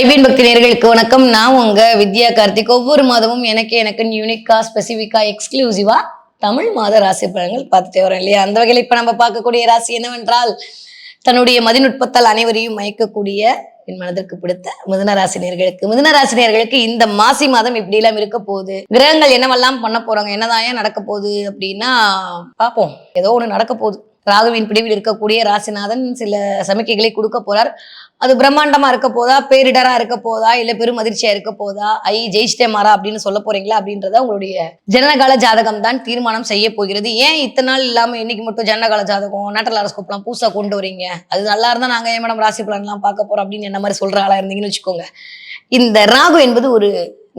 ஐபின் பக்தி நேர்களுக்கு வணக்கம். நான் உங்க வித்யா கார்த்திக். ஒவ்வொரு மாதமும் எனக்கு எனக்கு யூனிக்கா ஸ்பெசிஃபிக்கா எக்ஸ்க்ளூசிவா தமிழ் மாத ராசி பலன்கள் பார்த்துட்டே வரோம் இல்லையா? அந்த வகையில் இப்ப நம்ம பார்க்கக்கூடிய ராசி என்னவென்றால் தன்னுடைய மதிநுட்பத்தால் அனைவரையும் மயக்கக்கூடிய என் மனதிற்கு பிடித்த மிதுன ராசினியர்களுக்கு மிதுன ராசினியர்களுக்கு இந்த மாசி மாதம் இப்படி எல்லாம் இருக்க போகுது? கிரகங்கள் என்னவெல்லாம் பண்ண போறாங்க? என்னதான் ஏன் நடக்க போகுது அப்படின்னா பார்ப்போம். ஏதோ ஒண்ணு நடக்க போகுது. ராகுவின் பிடிவில் இருக்கக்கூடிய ராசிநாதன் சில சமிக்கைகளை கொடுக்க போறார். அது பிரம்மாண்டமா இருக்க போதா? பேரிடரா இருக்க போதா? இல்ல பெரும் அதிர்ச்சியா இருக்க போதா? ஐ ஜெயிச்சிட்டே மாறா அப்படின்னு சொல்ல போறீங்களா அப்படின்றத உங்களுடைய ஜனனகால ஜாதகம் தான் தீர்மானம் செய்ய போகிறது. ஏன் இத்தனை நாள் இல்லாம இன்னைக்கு மட்டும் ஜனனகால ஜாதகம் நேட்டல் அரஸ்கோப்லாம் பூசா கொண்டு வரீங்க? அது நல்லா இருந்தா நாங்க ஏன் மேடம் ராசி பலன்லாம் பார்க்க போறோம் அப்படின்னு என்ன மாதிரி சொல்ற ஆளா இருந்தீங்கன்னு வச்சுக்கோங்க. இந்த ராகு என்பது ஒரு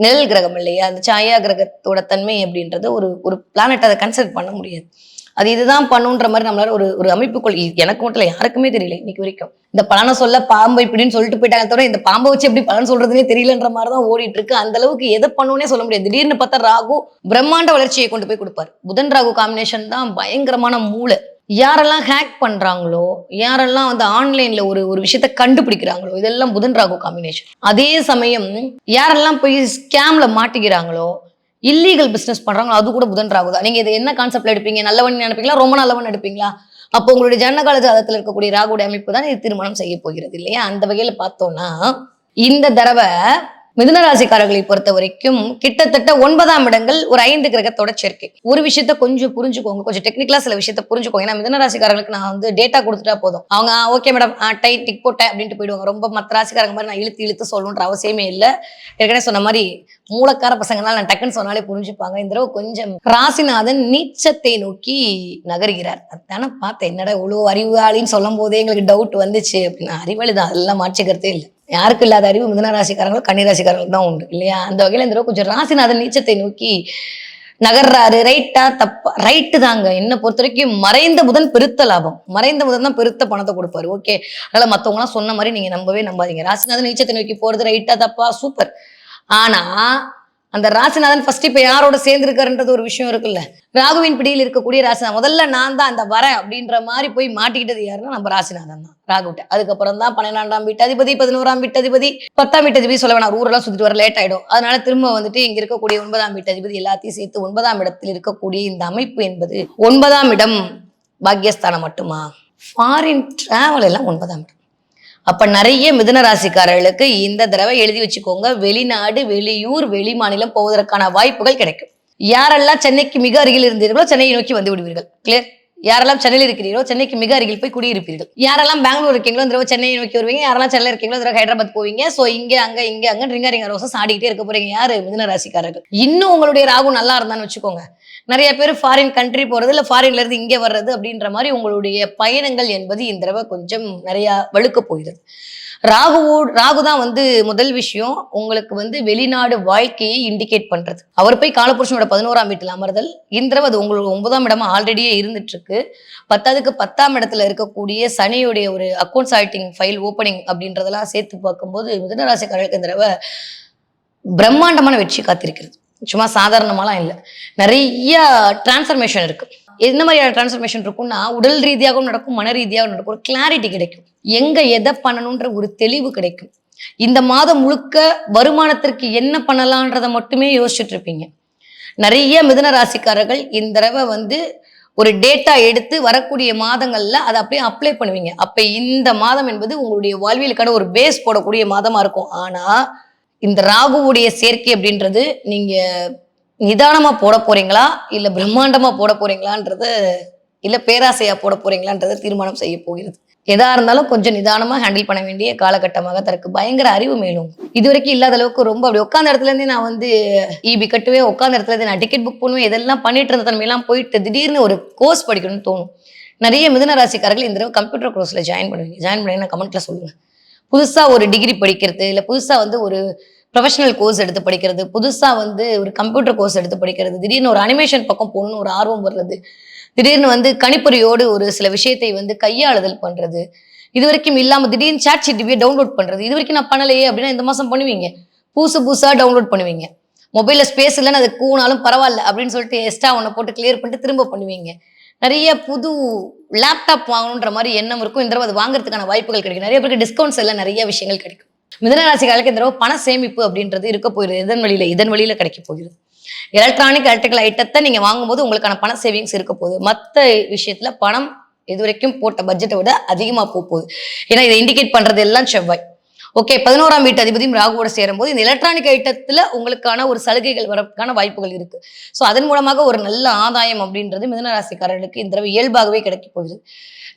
நிழல் கிரகம் இல்லையா? அந்த சாயா கிரகத்தோட தன்மை அப்படின்றது ஒரு ஒரு பிளானட் அதை கன்சிடர் பண்ண முடியாது. அது இதுதான் பண்ணுன்ற மாதிரி நம்மளால ஒரு ஒரு அமைப்புக்குள் இ- எனக்கு மட்டும் இல்லை யாருக்குமே தெரியல இன்னைக்கு வரைக்கும். இந்த பலனை சொல்ல பாம்பு இப்படின்னு சொல்லிட்டு போயிட்டாங்க தவிர இந்த பாம்பை வச்சு எப்படி பலன் சொல்றதுனே தெரியலன்ற மாதிரி தான் ஓடிட்டு இருக்கு அந்த அளவுக்கு எதை பண்ணுன்னே சொல்ல முடியாது. திடீர்னு பார்த்தா ராகு பிரம்மாண்ட வளர்ச்சியை கொண்டு போய் கொடுப்பாரு. புதன் ராகு காம்பினேஷன் தான் பயங்கரமான மூளை. யாரெல்லாம் ஹேக் பண்றாங்களோ யாரெல்லாம் வந்து ஆன்லைன்ல ஒரு ஒரு விஷயத்த கண்டுபிடிக்கிறாங்களோ இதெல்லாம் புதன் ராகு காம்பினேஷன் அதே சமயம் யாரெல்லாம் போய் ஸ்கேம்ல மாட்டிக்கிறாங்களோ இல்லீகல் பிசினஸ் பண்றாங்களோ அது கூட புதன் ராகு தான். நீங்க இது என்ன கான்செப்ட்ல எடுப்பீங்க? நல்லவன் நினைப்பீங்களா? ரொம்ப நல்லவன் எடுப்பீங்களா? அப்போ உங்களுடைய ஜனகால ஜாதத்தில் இருக்கக்கூடிய ராகுடைய அமைப்பு தான் இது திருமணம் செய்ய போகிறது இல்லையா? அந்த வகையில பார்த்தோம்னா இந்த தடவை மிதுனராசிக்காரர்களை பொறுத்த வரைக்கும் கிட்டத்தட்ட ஒன்பதாம் இடங்கள் ஒரு ஐந்து கிரகத்தோட சேர்க்கை ஒரு விஷயத்த கொஞ்சம் புரிஞ்சுக்கோங்க. கொஞ்சம் டெக்னிக்கலா சில விஷயத்த புரிஞ்சுக்கோங்க. ஏன்னா மிதுனராசிக்காரர்களுக்கு நான் வந்து டேட்டா கொடுத்துட்டா போதும். அவங்க ஓகே மேடம் டை டிக் போட்டேன் அப்படின்ட்டு போயிடுவாங்க. ரொம்ப மற்ற ராசிக்காரங்க மாதிரி நான் இழுத்து இழுத்து சொல்லணுன்ற அவசியமே இல்லை. ஏற்கனவே சொன்ன மாதிரி மூலக்கார பசங்களால நான் டக்குன்னு சொன்னாலே புரிஞ்சுப்பாங்க. இந்த தடவை கொஞ்சம் ராசிநாதன் நீச்சத்தை நோக்கி நகர்கிறார். அதானே பார்த்தேன். என்னடா இவ்வளோ அறிவாளின்னு சொல்லும் போதே எங்களுக்கு டவுட் வந்துச்சு அப்படின்னு. அறிவாளி தான் அதெல்லாம் மாற்றிக்கிறதே இல்லை. யாருக்கும் இல்லாத அறிவு மிதன ராசிக்காரங்களும் கன்னிராசிக்காரங்களும் தான் உண்டு இல்லையா? அந்த வகையில் இந்த தடவை கொஞ்சம் ராசிநாதன் நீச்சத்தை நோக்கி நகர்றாரு. ரைட்டா தப்பா ரைட்டு தாங்க. என்ன பொறுத்த வரைக்கும் மறைந்த புதன் பெருத்த லாபம். மறைந்த புதன் தான் பெருத்த பணத்தை கொடுப்பாரு. ஓகே அதனால மற்றவங்களாம் சொன்ன மாதிரி நீங்க நம்பவே நம்பாதீங்க. ராசிநாதன் நீச்சத்தை நோக்கி போறது ரைட்டா தப்பா? சூப்பர் ஆனா அந்த ராசிநாதன் ஃபர்ஸ்ட் இப்போ யாரோட சேர்ந்துருக்காருன்றது ஒரு விஷயம் இருக்குல்ல? ராகுவின் பிடியில் இருக்கக்கூடிய ராசிநாதன். முதல்ல நான் தான் அந்த வரேன் அப்படின்ற மாதிரி போய் மாட்டிக்கிட்டது யாருன்னா நம்ம ராசிநாதன் தான். ராகுட்ட. அதுக்கப்புறம் தான் பன்னிரெண்டாம் வீட்டதிபதி பதினோராம் வீட்டதிபதி பத்தாம் வீட்டதிபதி சொல்ல வேணாம். ஊரெல்லாம் சுற்றிட்டு வர லேட் ஆகிடும் அதனால திரும்ப வந்துட்டு இங்கே இருக்கக்கூடிய ஒன்பதாம் வீட்டதிபதி எல்லாத்தையும் சேர்த்து ஒன்பதாம் இடத்தில் இருக்கக்கூடிய இந்த அமைப்பு என்பது ஒன்பதாம் இடம் பாக்கியஸ்தானம் மட்டுமா? ஃபாரின் டிராவல் எல்லாம் ஒன்பதாம் இடம். அப்ப நிறைய மிதுன ராசிக்காரர்களுக்கு இந்த தடவை எழுதி வச்சுக்கோங்க. வெளிநாடு வெளியூர் வெளி மாநிலம் போவதற்கான வாய்ப்புகள் கிடைக்கும். யாரெல்லாம் சென்னைக்கு மிக அருகில் இருந்தீர்களோ சென்னையை நோக்கி வந்து விடுவீர்கள். கிளியர் யாரெல்லாம் சென்னையில் இருக்கிறீர்களோ சென்னைக்கு மிக அருகில் போய் குடியிருப்பீர்கள். யாரெல்லாம் பெங்களூர் இருக்கீங்களோ இந்த தடவை சென்னையை நோக்கி வருவீங்க. யாரெல்லாம் சென்னையில் இருக்கீங்களோ இந்த தடவை ஹைதராபாத் போவீங்க. சோ இங்க அங்க இங்க அங்க ரிங்க ரிங்க ரோசம் இருக்க போறீங்க. யாரு? மிதன ராசிக்காரர்கள். இன்னும் உங்களுடைய ராகு நல்லா இருந்தான்னு வச்சுக்கோங்க. நிறைய பேர் ஃபாரின் கண்ட்ரி போறது இல்ல ஃபாரின்ல இருந்து இங்க வர்றது அப்படின்ற மாதிரி உங்களுடைய பயணங்கள் என்பது இந்த தடவை கொஞ்சம் நிறைய வழுக்க போகிறது. ராகுவோ ராகு தான் வந்து முதல் விஷயம். உங்களுக்கு வந்து வெளிநாடு வாழ்க்கையை இண்டிகேட் பண்றது. அவர் போய் காலபுருஷனோட பதினோராம் வீட்டில் அமர்தல். இந்திரவ அது உங்களுக்கு ஒன்பதாம் இடமா ஆல்ரெடியே இருந்துட்டு இருக்கு பத்தாவதுக்கு பத்தாம் இடத்துல இருக்கக்கூடிய சனியுடைய ஒரு அக்கௌண்ட்ஸ் ஆயிட்டிங் ஃபைல் ஓப்பனிங் அப்படின்றதெல்லாம் சேர்த்து பார்க்கும்போது மிதனராசிக்காரர்களுக்கு இந்த தடவை பிரம்மாண்டமான வெற்றி காத்திருக்கிறது. சும்மா சாதாரணமாலாம் இல்லை. நிறைய டிரான்ஸ்ஃபர்மேஷன் இருக்குது என்ன மாதிரியான டிரான்ஸ்ஃபர்மேஷன் இருக்கும்னா உடல் ரீதியாகவும் நடக்கும் மன ரீதியாகவும் நடக்கும் ஒரு கிளாரிட்டி கிடைக்கும். எங்க எதை பண்ணணுன்ற ஒரு தெளிவு கிடைக்கும். இந்த மாதம் முழுக்க வருமானத்திற்கு என்ன பண்ணலான்றதை மட்டுமே யோசிச்சுட்டு இருப்பீங்க. நிறைய மிதன ராசிக்காரர்கள் இந்த தடவை வந்து ஒரு டேட்டா எடுத்து வரக்கூடிய மாதங்கள்ல அதை அப்படியே அப்ளை பண்ணுவீங்க. அப்ப இந்த மாதம் என்பது உங்களுடைய வாழ்வியலுக்கான ஒரு பேஸ் போடக்கூடிய மாதமா இருக்கும். ஆனா இந்த ராகுவுடைய சேர்க்கை அப்படின்றது நீங்க நிதானமா போட போறீங்களா? இல்ல பிரம்மாண்டமா போட போறீங்களான்றது இல்ல பேராசையா போட போகிறீங்களான்றதை தீர்மானம் செய்ய போகிறது. எதா இருந்தாலும் கொஞ்சம் நிதானமா ஹேண்டில் பண்ண வேண்டிய காலகட்டமாக தனக்கு பயங்கர அறிவு மேலும் இது வரைக்கும் இல்லாத அளவுக்கு ரொம்ப அப்படி உட்காந்த இடத்துல இருந்தே நான் வந்து இபி கட்டுவேன். உட்காந்த இடத்துல இருந்து நான் டிக்கெட் புக் பண்ணுவேன். இதெல்லாம் பண்ணிட்டு இருந்த தன்மையெல்லாம் போயிட்டு திடீர்னு ஒரு கோர்ஸ் படிக்கணும்னு தோணும். நிறைய மிதன ராசிக்காரர்கள் இந்த தடவை கம்ப்யூட்டர் கோர்ஸ்ல ஜாயின் பண்ணுவீங்க. ஜாயின் பண்ணி கமெண்ட்ல சொல்லுங்க. புதுசா ஒரு டிகிரி படிக்கிறது இல்ல புதுசா வந்து ஒரு ப்ரொஃபஷனல் கோர்ஸ் எடுத்து படிக்கிறது. புதுசாக வந்து ஒரு கம்ப்யூட்டர் கோர்ஸ் எடுத்து படிக்கிறது. திடீர்னு ஒரு அனிமேஷன் பக்கம் போகணும்னு ஒரு ஆர்வம் வர்றது. திடீர்னு வந்து கணிப்பொறியோடு ஒரு சில விஷயத்தை வந்து கையாளுதல் பண்ணுறது இது வரைக்கும் இல்லாமல் திடீர்னு சாட் சிட்டிவியை டவுன்லோட் பண்ணுறது இது வரைக்கும் நான் பண்ணலையே அப்படின்னா இந்த மாதம் பண்ணுவீங்க. புதுசு புதுசாக டவுன்லோட் பண்ணுவீங்க. மொபைலில் ஸ்பேஸ் இல்லைன்னு அது கூனாலும் பரவாயில்ல அப்படின்னு சொல்லிட்டு எக்ஸ்ட்ரா ஒன்று போட்டு கிளியர் பண்ணிட்டு திரும்ப பண்ணுவீங்க. நிறைய புது லேப்டாப் வாங்கணுன்ற மாதிரி எண்ணம் இருக்கும். இந்த தடவை அது வாங்குறதுக்கான வாய்ப்புகள் கிடைக்கும். நிறைய பேருக்கு டிஸ்கவுண்ட்ஸ் எல்லாம் நிறைய விஷயங்கள் கிடைக்கும். மிதனராசிகளுக்கு இந்த தடவை பண சேமிப்பு அப்படின்றது இருக்க போகிறது இதன் வழியில இதன் வழியில கிடைக்க போகிறது எலக்ட்ரானிக் எலக்ட்ரிக்கல் ஐட்டத்தை நீங்க வாங்கும்போது உங்களுக்கான பண சேவிங்ஸ் இருக்க போகுது. மற்ற விஷயத்துல பணம் இதுவரைக்கும் போட்ட பட்ஜெட்டை விட அதிகமா போக போகுது. ஏன்னா இதை இண்டிகேட் பண்றது எல்லாம் செவ்வாய். ஓகே பதினோராம் வீட்டு அதிபதியும் ராகுவோட சேரும்போது இந்த எலக்ட்ரானிக் ஐட்டத்தில் உங்களுக்கான ஒரு சலுகைகள் வரதுக்கான வாய்ப்புகள் இருக்கு. ஸோ அதன் மூலமாக ஒரு நல்ல ஆதாயம் அப்படின்றது மிதனராசிக்காரர்களுக்கு இந்த தடவை இயல்பாகவே கிடைக்க போகுது.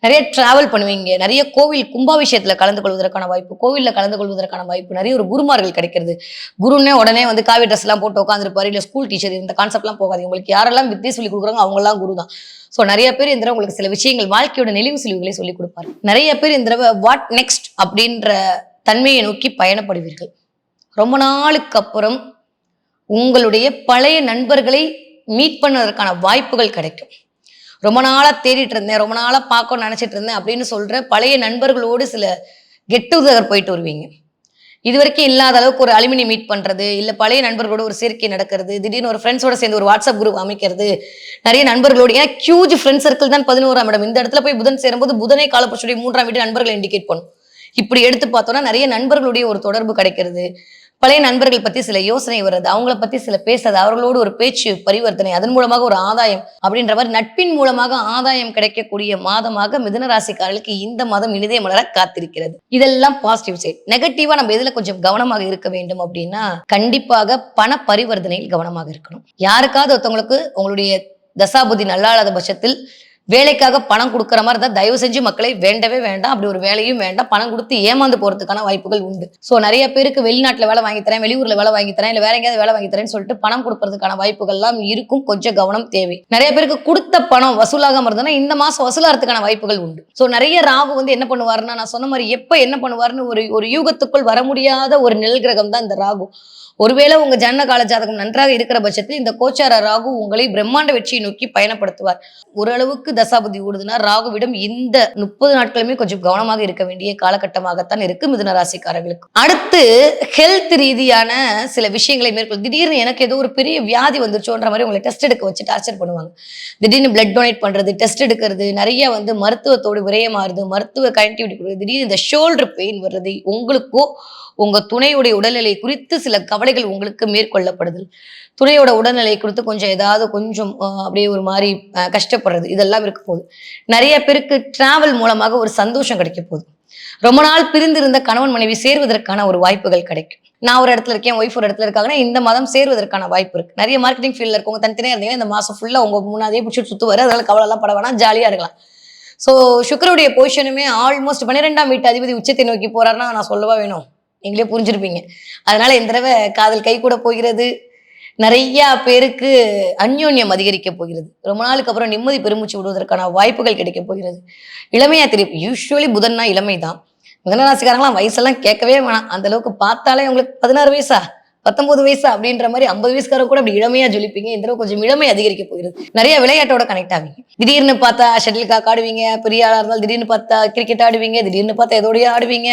நிறைய டிராவல் பண்ணுவீங்க. நிறைய கோவில் கும்பாபிஷேகத்தில் கலந்து கொள்வதற்கான வாய்ப்பு கோவிலில் கலந்து கொள்வதற்கான வாய்ப்பு நிறைய ஒரு குருமார்கள் கிடைக்கிறது. குருன்னே உடனே வந்து காவி ட்ரெஸ்லாம் போட்டு உட்காந்துருப்பாரு இல்லை ஸ்கூல் டீச்சர் இந்த கான்செப்ட்லாம் போகாது உங்களுக்கு யாரெல்லாம் வித்தியை சொல்லி கொடுக்குறாங்க அவங்கெல்லாம் குரு தான். ஸோ நிறைய பேர் இந்த உங்களுக்கு சில விஷயங்கள் வாழ்க்கையோட நெளிவு சுழிவுகளை சொல்லிக் கொடுப்பாரு. நிறைய பேர் இந்த தடவை வாட் நெக்ஸ்ட் அப்படின்ற தன்மையை நோக்கி பயணப்படுவீர்கள். ரொம்ப நாளுக்கு அப்புறம் உங்களுடைய பழைய நண்பர்களை மீட் பண்ணுவதற்கான வாய்ப்புகள் கிடைக்கும். ரொம்ப நாளாக தேடிட்டு இருந்தேன் ரொம்ப நாளாக பார்க்கணும்னு நினச்சிட்டு இருந்தேன் அப்படின்னு சொல்கிற பழைய நண்பர்களோடு சில கெட் டுகெதர் போயிட்டு வருவீங்க. இது வரைக்கும் இல்லாத அளவுக்கு ஒரு அலுமினி மீட் பண்ணுறது இல்லை பழைய நண்பர்களோட ஒரு சேர்க்கை நடக்கிறது திடீர்னு ஒரு ஃப்ரெண்ட்ஸோட சேர்ந்து ஒரு வாட்ஸ்அப் குரூப் அமைக்கிறது நிறைய நண்பர்களோடு ஏன்னா ஹியூஜ் ஃப்ரெண்ட் சர்க்கிள் தான் பதினோராம் இடம். இந்த இடத்துல போய் புதன் சேரும்போது புதனை காலப்புஷுடைய மூன்றாம் வீட்டு நண்பர்களை இண்டிகேட் பண்ணும். இப்படி எடுத்து பார்த்தோம்னா நிறைய நண்பர்களுடைய ஒரு தொடர்பு கிடைக்கிறது. பழைய நண்பர்கள் பத்தி சில யோசனை வர்றது அவங்கள பத்தி சில பேசுறது அவர்களோடு ஒரு பேச்சு பரிவர்த்தனை அதன் மூலமாக ஒரு ஆதாயம் அப்படின்ற மாதிரி நட்பின் மூலமாக ஆதாயம் கிடைக்கக்கூடிய மாதமாக மிதனராசிக்காரர்களுக்கு இந்த மாதம் இனிதே மலர காத்திருக்கிறது. இதெல்லாம் பாசிட்டிவ் சைட் நெகட்டிவா நம்ம எதுல கொஞ்சம் கவனமாக இருக்க வேண்டும் அப்படின்னா கண்டிப்பாக பண பரிவர்த்தனையில் கவனமாக இருக்கணும். யாருக்காவது ஒருத்தவங்களுக்கு உங்களுடைய தசாபுதி நல்லாத பட்சத்தில் வேலைக்காக பணம் கொடுக்குற மாதிரி இருந்தால் தயவு செஞ்சு மக்களை வேண்டவே வேண்டாம். அப்படி ஒரு வேலையும் வேண்டாம். பணம் கொடுத்து ஏமாந்து போகிறதுக்கான வாய்ப்புகள் உண்டு. ஸோ நிறைய பேருக்கு வெளிநாட்டில் வேலை வாங்கி தரேன் வெளியூர்ல வேலை வாங்கி தரேன் இல்லை வேற எங்கேயாவது வேலை வாங்கி தரேன்னு சொல்லிட்டு பணம் கொடுக்கறதுக்கான வாய்ப்புகள்லாம் இருக்கும். கொஞ்சம் கவனம் தேவை. நிறைய பேருக்கு கொடுத்த பணம் வசூலாகாம இருந்ததுன்னா இந்த மாதம் வசூலாகிறதுக்கான வாய்ப்புகள் உண்டு. ஸோ நிறைய ராகு வந்து என்ன பண்ணுவாருன்னா நான் சொன்ன மாதிரி எப்போ என்ன பண்ணுவாருன்னு ஒரு ஒரு யூகத்துக்குள் வர முடியாத ஒரு நெல் கிரகம் தான் இந்த ராகு. ஒருவேளை உங்க ஜன்ன கால ஜாதகம் நன்றாக இருக்கிற பட்சத்தில் இந்த கோச்சார ராகு உங்களை பிரம்மாண்ட வெற்றியை நோக்கி பயணப்படுத்துவார். ஓரளவுக்கு தசாபுதி ஓடுதுன்னா ராகுவிடம் இந்த முப்பது நாட்களுமே கொஞ்சம் கவனமாக இருக்க வேண்டிய காலகட்டமாகத்தான் இருக்கு மிதுன ராசிக்காரர்களுக்கு. அடுத்து ஹெல்த் ரீதியான சில விஷயங்களை மேற்கொள் திடீர்னு எனக்கு ஏதோ ஒரு பெரிய வியாதி வந்துருச்சோன்ற மாதிரி உங்களை டெஸ்ட் எடுக்க வச்சு டார்ச்சர் பண்ணுவாங்க. திடீர்னு பிளட் டொனேட் பண்றது டெஸ்ட் எடுக்கிறது நிறைய வந்து மருத்துவத்தோடு விரயமாறுது மருத்துவ கனெக்டிவிட்டி கொடுக்குறது திடீர்னு இந்த ஷோல்டர் பெயின் வர்றது உங்களுக்கோ உங்க துணையுடைய உடல்நிலை குறித்து சில கவலைகள் உங்களுக்கு மேற்கொள்ளப்படுது. துணையோட உடல்நிலை கொடுத்து கொஞ்சம் ஏதாவது கொஞ்சம் அப்படியே ஒரு மாதிரி கஷ்டப்படுறது இதெல்லாம் இருக்க போகுது. நிறைய பேருக்கு டிராவல் மூலமாக ஒரு சந்தோஷம் கிடைக்க போகுது. ரொம்ப நாள் பிரிந்திருந்த கணவன் மனைவி சேர்வதற்கான ஒரு வாய்ப்புகள் கிடைக்கும். நான் ஒரு இடத்துல இருக்கேன் ஒய்ஃப் ஒரு இடத்துல இருக்காங்கன்னா இந்த மாதம் சேர்வதற்கான வாய்ப்பு இருக்கு. நிறைய மார்க்கெட்டிங் ஃபீல்ட்ல இருக்கவங்க தனித்தனியாக இருந்தீங்கன்னா இந்த மாசம் ஃபுல்லா உங்க முன்னாடியே பிடிச்சிட்டு சுத்துவாரு. அதனால கவலைலாம் எல்லாம் பட வேணாம் ஜாலியா இருக்கலாம். ஸோ சுக்கருடைய பொசிஷனுமே ஆல்மோஸ்ட் பன்னிரெண்டாம் வீட்டு அதிபதி உச்சத்தை நோக்கி போறாருன்னா நான் சொல்லவா வேணும்? நீங்களே புரிஞ்சிருப்பீங்க. அதனால இந்த தடவை காதல் கை கூட போகிறது. நிறைய பேருக்கு அந்யோன்யம் அதிகரிக்க போகிறது. ரொம்ப நாளுக்கு அப்புறம் நிம்மதி பெருமூச்சு விடுவதற்கான வாய்ப்புகள் கிடைக்க போகிறது. இளமையா தெரியும். யூஸ்வலி புதன்னா இளமை தான் மிதனராசிக்காரங்களாம் வயசெல்லாம் கேட்கவே வேணாம். அந்த அளவுக்கு பார்த்தாலே உங்களுக்கு பதினாறு வயசா? பத்தொன்பது வயசு அப்படின்ற மாதிரி ஐம்பது வயசுக்காரங்க கூட அப்படி இளமையா ஜொலிப்பீங்க. இந்த தடவை கொஞ்சம் இளமை அதிகரிக்க போகிறது. நிறைய விளையாட்டோட கனெக்ட் ஆவீங்க. திடீர்னு பார்த்தா ஷட்டில் காக் ஆடுவீங்க. பெரிய ஆளா இருந்தாலும் திடீர்னு பார்த்தா கிரிக்கெட் ஆடுவீங்க. திடீர்னு பார்த்தா எதோடய ஆடுவீங்க.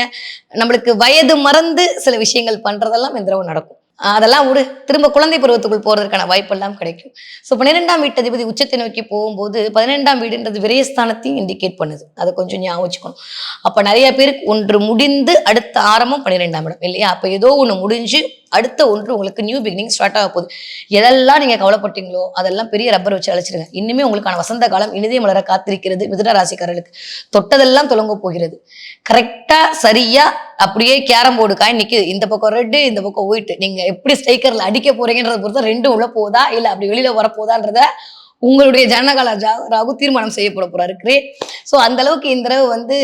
நம்மளுக்கு வயது மறந்து சில விஷயங்கள் பண்றதெல்லாம் இந்த தடவை நடக்கும். அதெல்லாம் ஒரு திரும்ப குழந்தை பருவத்துக்குள் போறதுக்கான வாய்ப்பெல்லாம் கிடைக்கும். ஸோ பன்னிரெண்டாம் வீட்டு அதிபதி உச்சத்தை நோக்கி போகும்போது பதினெண்டாம் வீடுன்றது விரயஸ்தானத்தையும் இண்டிகேட் பண்ணுது. அதை கொஞ்சம் ஞாபகம் வச்சுக்கணும். அப்போ நிறைய பேருக்கு ஒன்று முடிந்து அடுத்த ஆரம்பம் பன்னிரெண்டாம் இடம் இல்லையா? அப்போ ஏதோ ஒன்று முடிஞ்சு அடுத்த ஒன்று உங்களுக்கு நியூ பிகினிங் ஸ்டார்ட் ஆக போகுது. எதெல்லாம் நீங்க கவலைப்பட்டீங்களோ அதெல்லாம் பெரிய ரப்பர் வச்சு அழைச்சிருங்க. இன்னுமே உங்களுக்கான வசந்த காலம் இனிதே மலர காத்திருக்கிறது மிதுன ராசிக்காரர்களுக்கு. தொட்டதெல்லாம் தொடங்க போகிறது. கரெக்டா சரியா அப்படியே கேரம் போர்டு காய் நிக்குது. இந்த பக்கம் ரெட்டு இந்த பக்கம் ஒயிட்டு நீங்க எப்படி ஸ்டைக்கரில் அடிக்க போறீங்கன்றத பொறுத்த ரெண்டும் உள்ள போதா இல்ல அப்படி வெளியில வர போதான்றத உங்களுடைய ஜனகால ராகு தீர்மானம் செய்யப்பட போறாரு. கிரேட் ஸோ அந்த அளவுக்கு இந்த தடவை வந்து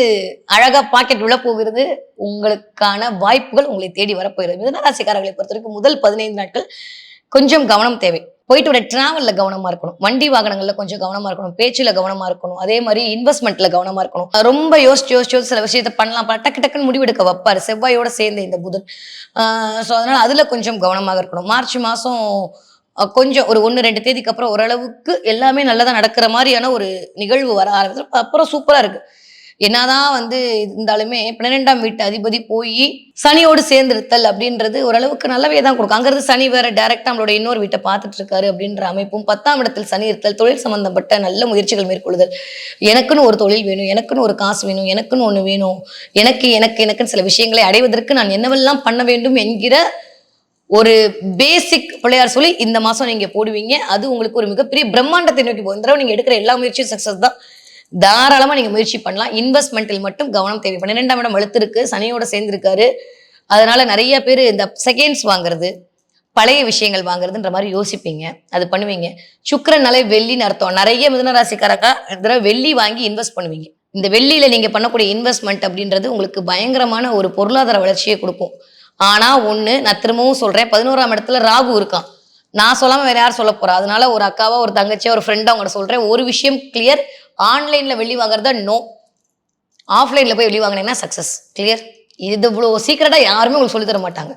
அழகா பாக்கெட் உள்ள போகிறது. உங்களுக்கான வாய்ப்புகள் உங்களை தேடி வரப்போகிறது. மிதனராசிக்காரர்களை பொறுத்த வரைக்கும் முதல் பதினைந்து நாட்கள் கொஞ்சம் கவனம் தேவை. போயிட்டு வர டிராவலில் கவனமாக இருக்கணும். வண்டி வாகனங்களில் கொஞ்சம் கவனமாக இருக்கணும். பேச்சில் கவனமாக இருக்கணும். அதே மாதிரி இன்வெஸ்ட்மெண்ட்டில் கவனமாக இருக்கணும். ரொம்ப யோசிச்சு யோசிச்சு யோசிச்சு சில விஷயத்த பண்ணலாம். டக்கு டக்குன்னு முடிவெடுக்க வைப்பார். செவ்வாயோட சேர்ந்த இந்த புதன். ஸோ அதனால் அதில் கொஞ்சம் கவனமாக இருக்கணும். மார்ச் மாதம் கொஞ்சம் ஒரு ஒன்று ரெண்டு தேதிக்கு அப்புறம் ஓரளவுக்கு எல்லாமே நல்லதாக நடக்கிற மாதிரியான ஒரு நிகழ்வு வர ஆரம்பிச்சு அப்புறம் சூப்பராக இருக்கு. என்னதான் வந்து இருந்தாலுமே பன்னிரெண்டாம் வீட்டு அதிபதி போய் சனியோடு சேர்ந்திருத்தல் அப்படின்றது ஓரளவுக்கு நல்லவே தான் கொடுக்கும். அங்கிருந்து சனி வேற டைரக்டா நம்மளோட இன்னொரு வீட்டை பார்த்துட்டு இருக்காரு அப்படின்ற அமைப்பும் பத்தாம் இடத்தில் சனி இருத்தல் தொழில் சம்பந்தப்பட்ட நல்ல முயற்சிகள் மேற்கொள்ளுதல். எனக்குன்னு ஒரு தொழில் வேணும் எனக்குன்னு ஒரு காசு வேணும் எனக்குன்னு ஒன்று வேணும் எனக்கு எனக்கு எனக்குன்னு சில விஷயங்களை அடைவதற்கு நான் என்னவெல்லாம் பண்ண வேண்டும் என்கிற ஒரு பேசிக் பிள்ளையார் சொல்லி இந்த மாசம் நீங்க போடுவீங்க. அது உங்களுக்கு ஒரு மிகப்பெரிய பிரம்மாண்டத்தை நோக்கி போகும். இந்த தடவை நீங்க எடுக்கிற எல்லா முயற்சியும் சக்சஸ் தான். தாராளமா நீங்க முயற்சி பண்ணலாம். இன்வெஸ்ட்மெண்ட்டில் மட்டும் கவனம் தேவை. பன்னிரெண்டாம் இடம் வலுத்து இருக்கு சனியோட சேர்ந்திருக்காரு. அதனால நிறைய பேர் இந்த செகண்ட்ஸ் வாங்குறது பழைய விஷயங்கள் வாங்குறதுன்ற மாதிரி யோசிப்பீங்க. அது பண்ணுவீங்க. சுக்கரனாலே வெள்ளின்னு அர்த்தம். நிறைய மிதனராசிக்காரக்கா இந்த தடவை வெள்ளி வாங்கி இன்வெஸ்ட் பண்ணுவீங்க. இந்த வெள்ளியில நீங்க பண்ணக்கூடிய இன்வெஸ்ட்மெண்ட் அப்படின்றது உங்களுக்கு பயங்கரமான ஒரு பொருளாதார வளர்ச்சியை கொடுக்கும். ஆனா ஒண்ணு நான் திரும்பவும் சொல்றேன் பதினோராம் இடத்துல ராகு இருக்கான். நான் சொல்லாம வேற யார் சொல்ல போறா? அதனால ஒரு அக்காவா ஒரு தங்கச்சியா ஒரு ஃப்ரெண்டா உங்கள்ட்ட சொல்றேன் ஒரு விஷயம் கிளியர் ஆன்லைன்ல வெளி வாங்குறத நோ ஆஃப்லைன்ல போய் வெளி வாங்கினீங்கன்னா சக்ஸஸ் கிளியர் இது இவ்வளோ சீக்கிரட்டா யாருமே உங்களுக்கு சொல்லித் தர மாட்டாங்க.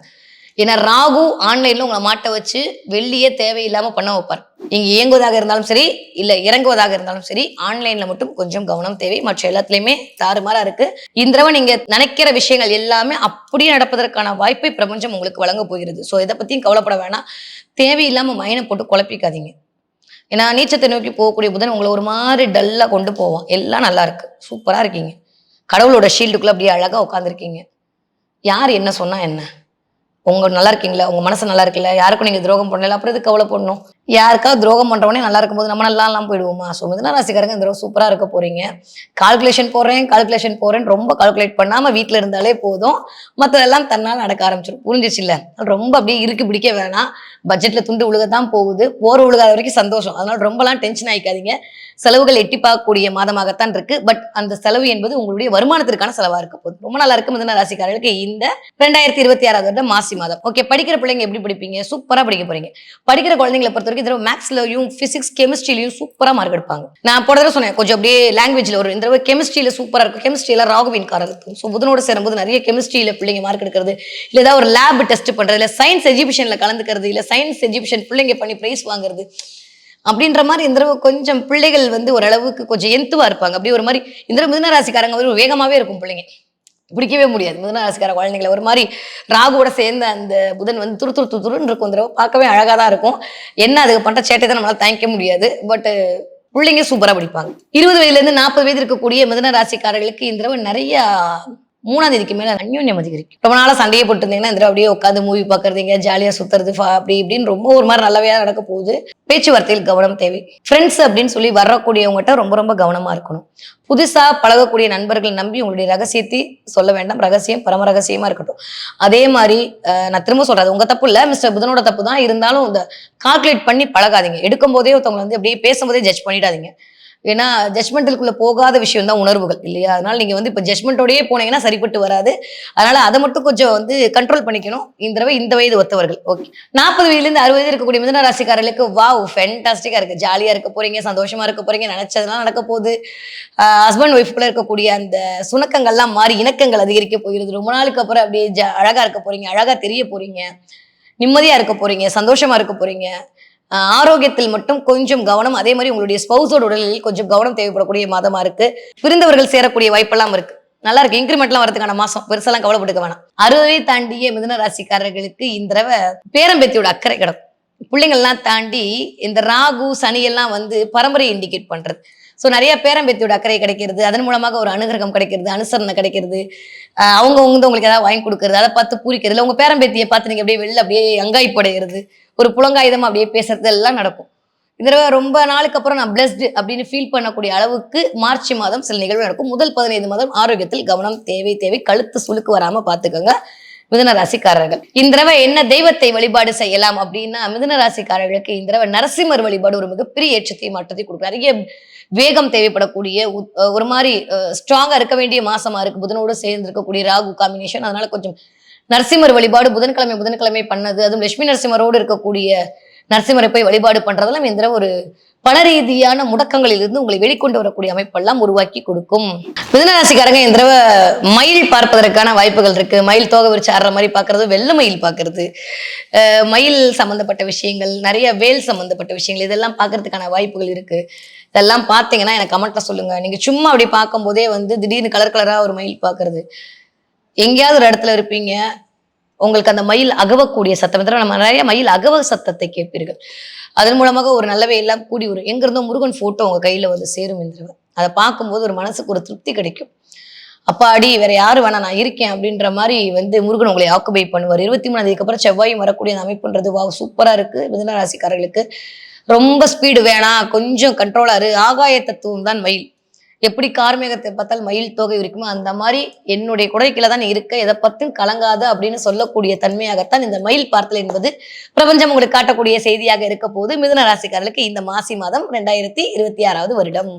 ஏன்னா ராகு ஆன்லைன்ல உங்களை மாட்ட வச்சு வெள்ளியே தேவையில்லாம பண்ண வைப்பார். நீங்கள் இயங்குவதாக இருந்தாலும் சரி இல்லை இறங்குவதாக இருந்தாலும் சரி ஆன்லைன்ல மட்டும் கொஞ்சம் கவனம் தேவை. மற்ற எல்லாத்துலயுமே தாறுமாறா இருக்கு. இந்த தடவை நீங்கள் நினைக்கிற விஷயங்கள் எல்லாமே அப்படியே நடப்பதற்கான வாய்ப்பை பிரபஞ்சம் உங்களுக்கு வழங்க போகிறது. ஸோ இதை பத்தியும் கவலைப்பட வேணாம். தேவையில்லாம மைனை போட்டு குழப்பிக்காதீங்க. ஏன்னா நீச்சத்தை நோக்கி போகக்கூடிய புதன் உங்களை ஒரு மாதிரி டல்லா கொண்டு போவோம் எல்லாம் நல்லா இருக்கு. சூப்பரா இருக்கீங்க. கடவுளோட ஷீல்டுக்குள்ள அப்படியே அழகா உட்காந்துருக்கீங்க யார் என்ன சொன்னா என்ன? உங்க நல்லா இருக்கீங்களா? உங்க மனசு நல்லா இருக்குல்ல யாருக்கும் நீங்க துரோகம் பண்ணல? அப்புறம் இது கவலை பண்ணணும் யாருக்காவது துரோகம் பண்ணுறவனே நல்லா இருக்கும்போது நம்ம நல்லாலாம் போயிடுவோமா? ஸோ மிதன ராசிக்காரங்க இந்த தடவை சூப்பராக இருக்க போறீங்க. கால்குலேஷன் போடுறேன் கால்குலேஷன் போடுறேன் ரொம்ப கால்குலேட் பண்ணாம வீட்ல இருந்தாலே போதும். மற்றதெல்லாம் தன்னால் நடக்க ஆரம்பிச்சிடும் புரிஞ்சிச்சு இல்ல ரொம்ப அப்படியே இருக்கு பிடிக்க வேணாம். பட்ஜெட்ல துண்டு உழுகத்தான் போகுது. போற உழுகாத வரைக்கும் சந்தோஷம். அதனால ரொம்பலாம் டென்ஷன் ஆகிக்காதீங்க செலவுகள் எட்டி பார்க்கக்கூடிய மாதமாகத்தான் இருக்கு. பட் அந்த செலவு என்பது உங்களுடைய வருமானத்திற்கான செலவா இருக்க போகுது. ரொம்ப நல்லா இருக்கு மிதன ராசிக்காரர்களுக்கு இந்த ரெண்டாயிரத்தி இருபத்தி ஆறாவது வருடம் மாசி மாதம். ஓகே படிக்கிற பிள்ளைங்க எப்படி படிப்பீங்க? சூப்பரா படிக்க போறீங்க. படிக்கிற குழந்தைங்களை பொறுத்த வரைக்கும் இந்த தடவை மேக்ஸ்லயும் பிசிக்ஸ் கெமிஸ்ட்ரிலையும் சூப்பரா மார்க் எடுப்பாங்க. நான் போட தடவை சொன்னேன் கொஞ்சம் அப்படியே லாங்குவேஜ்ல ஒரு இந்த தடவை கெமிஸ்ட்ரியில சூப்பரா இருக்கும். கெமிஸ்ட்ரியில ராகவின் காரல் இருக்கும் ஸோ புதனோட சேரும்போது நிறைய கெமிஸ்ட்ரியில பிள்ளைங்க மார்க் எடுக்கிறது இல்ல ஏதாவது ஒரு லேப் டெஸ்ட் பண்றது இல்ல சயின்ஸ் எஜிபிஷன்ல கலந்துக்கிறது இல்ல சயின்ஸ் எஜிபிஷன் பிள்ளைங்க பண்ணி பிரைஸ் வாங்குறது. அப்படின்ற மாதிரி இந்த தடவை கொஞ்சம் பிள்ளைகள் வந்து ஓரளவுக்கு கொஞ்சம் எந்துவா இருப்பாங்க. அப்படியே ஒரு மாதிரி இந்த தடவை மிதுன ராசிக்காரங்க ஒரு வேகமாவே இருக்கும் பிள்ளைங்க. பிடிக்கவே முடியாது. மிதுன ராசிக்கார குழந்தைங்களை ஒரு மாதிரி ராகுவோட சேர்ந்த அந்த புதன் வந்து துரு துரு துருன்னு இருக்கும் அந்த தடவை. பார்க்கவே அழகாக தான் இருக்கும். என்ன அதுக்கு பண்ணுற சேட்டை தான் நம்மளால் தாங்கிக்க முடியாது. பட்டு பிள்ளைங்க சூப்பராக படிப்பாங்க. இருபது வயதுலேருந்து நாற்பது வயது இருக்கக்கூடிய மிதுன ராசிக்காரர்களுக்கு இந்த தடவை நிறையா மூணாம் தேதிக்கு மேல அந்யோன்யம் அதிகரிக்கும் ரொம்ப நாளா சண்டையை போட்டு இருந்தீங்கன்னா இந்த அப்படியே உட்காந்து மூவி பார்க்குறதுங்க ஜாலியா சுத்துறது அப்படி இப்படின்னு ரொம்ப ஒரு மாதிரி நல்லவையா நடக்க போகுது. பேச்சுவார்த்தையில் கவனம் தேவை. ஃப்ரெண்ட்ஸ் அப்படின்னு சொல்லி வரக்கூடியவங்ககிட்ட ரொம்ப ரொம்ப கவனமா இருக்கணும். புதுசா பழகக்கூடிய நண்பர்கள் நம்பி உங்களுடைய ரகசியத்தை சொல்ல வேண்டாம். ரகசியம் பரம ரகசியமா இருக்கட்டும். அதே மாதிரி நான் திரும்ப சொல்றது உங்க தப்பு இல்ல. மிஸ்டர் புதனோட தப்பு தான். இருந்தாலும் இந்த கால்குலேட் பண்ணி பழகாதீங்க. எடுக்கும் போதே ஒருத்தவங்களை வந்து அப்படியே பேசும்போதே ஜட்ஜ் பண்ணிடாதீங்க. ஏன்னா ஜட்மெண்ட்டுக்குள்ள போகாத விஷயம் தான் உணர்வுகள் இல்லையா? அதனால நீங்க வந்து இப்போ ஜட்மெண்ட்டோடயே போனீங்கன்னா சரிப்பட்டு வராது. அதனால அதை மட்டும் கொஞ்சம் வந்து கண்ட்ரோல் பண்ணிக்கணும். இந்த தடவை இந்த வயது ஒத்தவர்கள். ஓகே நாற்பது வயதுலேருந்து அறுபது இருக்கக்கூடிய மிதன ராசிக்காரர்களுக்கு வாவ் ஃபென்டாஸ்டிக்கா இருக்கு. ஜாலியா இருக்க போறீங்க சந்தோஷமா இருக்க போறீங்க நினைச்சதெல்லாம் நடக்க போகுது. ஹஸ்பண்ட் ஒய்ஃப்குள்ள இருக்கக்கூடிய அந்த சுணக்கங்கள்லாம் மாறி இணக்கங்கள் அதிகரிக்க போகிறது. ரொம்ப நாளுக்கு அப்புறம் அப்படியே ஜ அழகா இருக்க போறீங்க அழகா தெரிய போறீங்க நிம்மதியா இருக்க போறீங்க சந்தோஷமா இருக்க போறீங்க. ஆரோக்கியத்தில் மட்டும் கொஞ்சம் கவனம் அதே மாதிரி உங்களுடைய ஸ்பௌஸோட உடலில் கொஞ்சம் கவனம் தேவைப்படக்கூடிய மாதமா இருக்கு. பிரிந்தவர்கள் சேரக்கூடிய வாய்ப்பெல்லாம் இருக்கு. நல்லா இருக்கு. இன்க்ரிமெண்ட்லாம் வரதுக்கான மாசம். பெருசெல்லாம் கவலைப்பட்டுக்க வேணாம். அறுபதை தாண்டிய மிதன ராசிக்காரர்களுக்கு இந்த தடவை பேரம்பேத்தியோட அக்கறை கிடக்கும். பிள்ளைங்கள்லாம் தாண்டி இந்த ராகு சனி எல்லாம் வந்து பரம்பரை இண்டிகேட் பண்றது. ஸோ நிறைய பேரம்பேத்தியோட அக்கறை கிடைக்கிறது. அதன் மூலமாக ஒரு அனுகிரகம் கிடைக்கிறது அனுசரணை கிடைக்கிறது. அவங்க வந்து உங்களுக்கு ஏதாவது வாங்கி கொடுக்கறது அதை பார்த்து பூரிக்கிறது. இல்லை உங்க பேரம்பேத்தியை பார்த்து நீங்க அப்படியே வெளில அப்படியே அங்காய்ப்படைகிறது ஒரு புலங்காயுதம் அப்படியே பேசுறது எல்லாம் நடக்கும். இந்த தடவை ரொம்ப நாளுக்கு அப்புறம் நான் பிளஸ்டு அப்படின்னு ஃபீல் பண்ணக்கூடிய அளவுக்கு மார்ச் மாதம் சில நிகழ்வு நடக்கும். முதல் பதினைந்து மாதம் ஆரோக்கியத்தில் கவனம் தேவை தேவை. கழுத்து சுழுக்கு வராம பார்த்துக்கோங்க. மிதுன ராசிக்காரர்கள். இந்த தடவை என்ன தெய்வத்தை வழிபாடு செய்யலாம் அப்படின்னா மிதுன ராசிக்காரர்களுக்கு இந்த தடவை நரசிம்மர் வழிபாடு ஒரு மிகப்பெரிய ஏற்றத்தை மாற்றத்தை கொடுக்கும் நிறைய வேகம் தேவைப்படக்கூடிய ஒரு மாதிரி ஸ்ட்ராங்கா இருக்க வேண்டிய மாசமா இருக்கு. புதனோடு சேர்ந்து இருக்கக்கூடிய ராகு காம்பினேஷன் அதனால கொஞ்சம் நரசிம்மர் வழிபாடு புதன்கிழமை புதன்கிழமை பண்ணது. அதுவும் லட்சுமி நரசிம்மரோடு இருக்கக்கூடிய நரசிம்மரை போய் வழிபாடு பண்றதெல்லாம் இந்த ஒரு பல ரீதியான முடக்கங்களிலிருந்து உங்களை வெளிக்கொண்டு வரக்கூடிய அமைப்பெல்லாம் உருவாக்கி கொடுக்கும். மிதனராசிக்காரங்க இந்த தடவை மயில் பார்ப்பதற்கான வாய்ப்புகள் இருக்கு. மயில் தோகை விரிச்சு ஆடுற மாதிரி பார்க்கறது வெள்ளை மயில் பார்க்கறது. மயில் சம்பந்தப்பட்ட விஷயங்கள் நிறைய வேல் சம்பந்தப்பட்ட விஷயங்கள் இதெல்லாம் பார்க்கறதுக்கான வாய்ப்புகள் இருக்கு. இதெல்லாம் பார்த்தீங்கன்னா எனக்கு கமெண்ட்ல சொல்லுங்க. நீங்க சும்மா அப்படி பார்க்கும்போதே வந்து திடீர்னு கலர் கலரா ஒரு மயில் பார்க்கறது. எங்கேயாவது ஒரு இடத்துல இருப்பீங்க. உங்களுக்கு அந்த மயில் அகவக்கூடிய சத்தம். நம்ம நிறைய மயில் அகவ சத்தத்தை கேட்பீர்கள். அதன் மூலமாக ஒரு நல்லவை எல்லாம் கூடி வரும் எங்கிருந்தோ முருகன் போட்டோ உங்க கையில வந்து சேரும் என்று அதை பார்க்கும்போது ஒரு மனசுக்கு ஒரு திருப்தி கிடைக்கும். அப்பாடி வேற யாரு வேணா நான் இருக்கேன் அப்படின்ற மாதிரி வந்து முருகன் உங்களை ஆக்குபை பண்ணுவார். இருபத்தி மூணு தேதிக்கு அப்புறம் செவ்வாயும் வரக்கூடிய அந்த அமைப்புன்றது வா சூப்பரா இருக்கு. மிதன ராசிக்காரர்களுக்கு ரொம்ப ஸ்பீடு வேணாம் கொஞ்சம் கண்ட்ரோலாக இரு. ஆகாய தத்துவம் தான் மயில். எப்படி கார்மேகத்தை பார்த்தால் மயில் தொகை இருக்குமோ அந்த மாதிரி என்னுடைய குடைக்கில தான் இருக்க. எதை பத்தியும் கலங்காத அப்படின்னு சொல்லக்கூடிய தன்மையாகத்தான் இந்த மயில் பார்த்தல் என்பது பிரபஞ்சம் உங்களுக்கு காட்டக்கூடிய செய்தியாக இருக்க போது மிதுன ராசிக்காரர்களுக்கு இந்த மாசி மாதம் ரெண்டாயிரத்தி இருபத்தி ஆறாவது வருடம்.